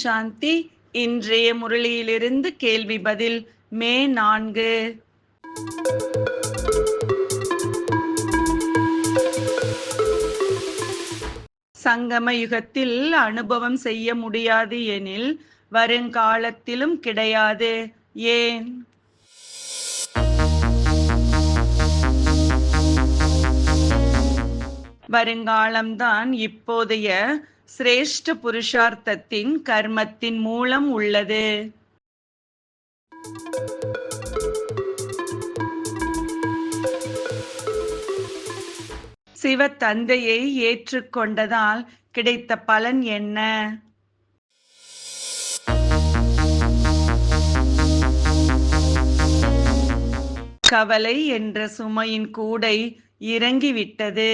சாந்தி இன்றைய முரளியிலிருந்து கேள்வி பதில் மே நான்கு. சங்கம யுகத்தில் அனுபவம் செய்ய முடியாது எனில் வருங்காலத்திலும் கிடையாது. ஏன்? வருங்காலம்தான் இப்போதைய சிரேஷ்ட புருஷார்த்தத்தின் கர்மத்தின் மூலம் உள்ளது. சிவ தந்தையை ஏற்றுக்கொண்டதால் கிடைத்த பலன் என்ன? கவலை என்ற சுமையின் கூடை இறங்கிவிட்டது.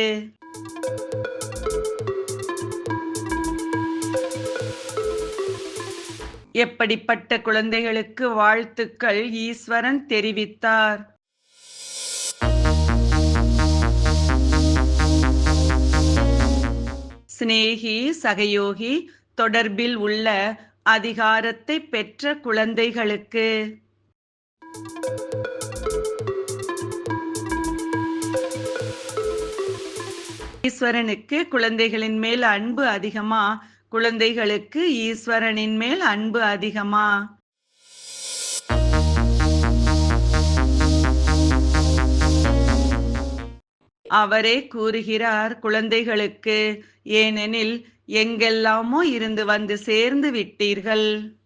எப்படிப்பட்ட குழந்தைகளுக்கு வாழ்த்துக்கள் ஈஸ்வரன் தெரிவித்தார். சிநேகி சகயோகி தொடர்பில் உள்ள அதிகாரத்தை பெற்ற குழந்தைகளுக்கு. ஈஸ்வரனுக்கு குழந்தைகளின் மேல் அன்பு அதிகமா குழந்தைகளுக்கு ஈஸ்வரனின் மேல் அன்பு அதிகமா? அவரே கூறுகிறார் குழந்தைகளுக்கு ஏனெனில் எங்கெல்லாமோ இருந்து வந்து சேர்ந்து விட்டீர்கள்.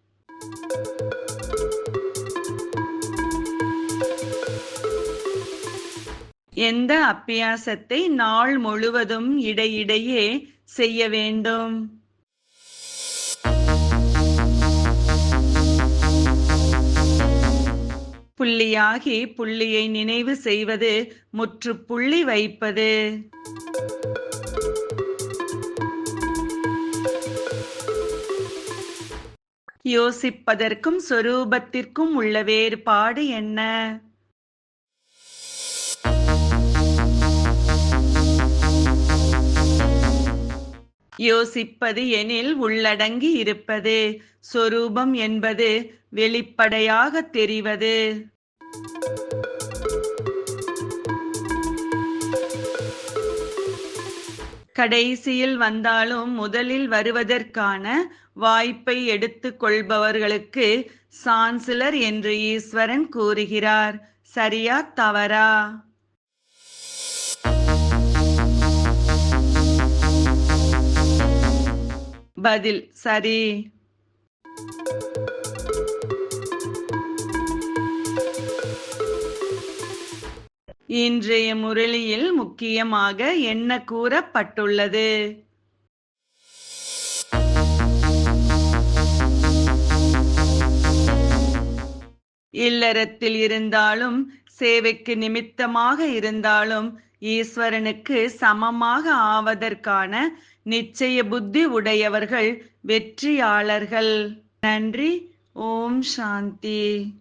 எந்த அப்பியாசத்தை நாள் முழுவதும் இடையிடையே செய்ய வேண்டும்? புள்ளியாகி புள்ளியை நினைவு செய்வது முற்று புள்ளி வைப்பது. யோசிப்பதற்கும் சொரூபத்திற்கும் உள்ள வேறுபாடு என்ன? யோசிப்பது எனில் உள்ளடங்கி இருப்பது. சொரூபம் என்பது வெளிப்படையாக தெரிவது. கடைசியில் வந்தாலும் முதலில் வருவதற்கான வாய்ப்பை எடுத்துக் கொள்பவர்களுக்கு சான்சிலர் என்று ஈஸ்வரன் கூறுகிறார். சரியா தவறா? பதில் சரி. இன்றைய முரளியில் முக்கியமாக என்ன கூறப்பட்டுள்ளது? இல்லறத்தில் இருந்தாலும் சேவைக்கு நிமித்தமாக இருந்தாலும் ஈஸ்வரனுக்கு சமமாக ஆவதற்கான நிச்சய புத்தி உடையவர்கள் வெற்றியாளர்கள். நன்றி. ஓம் சாந்தி.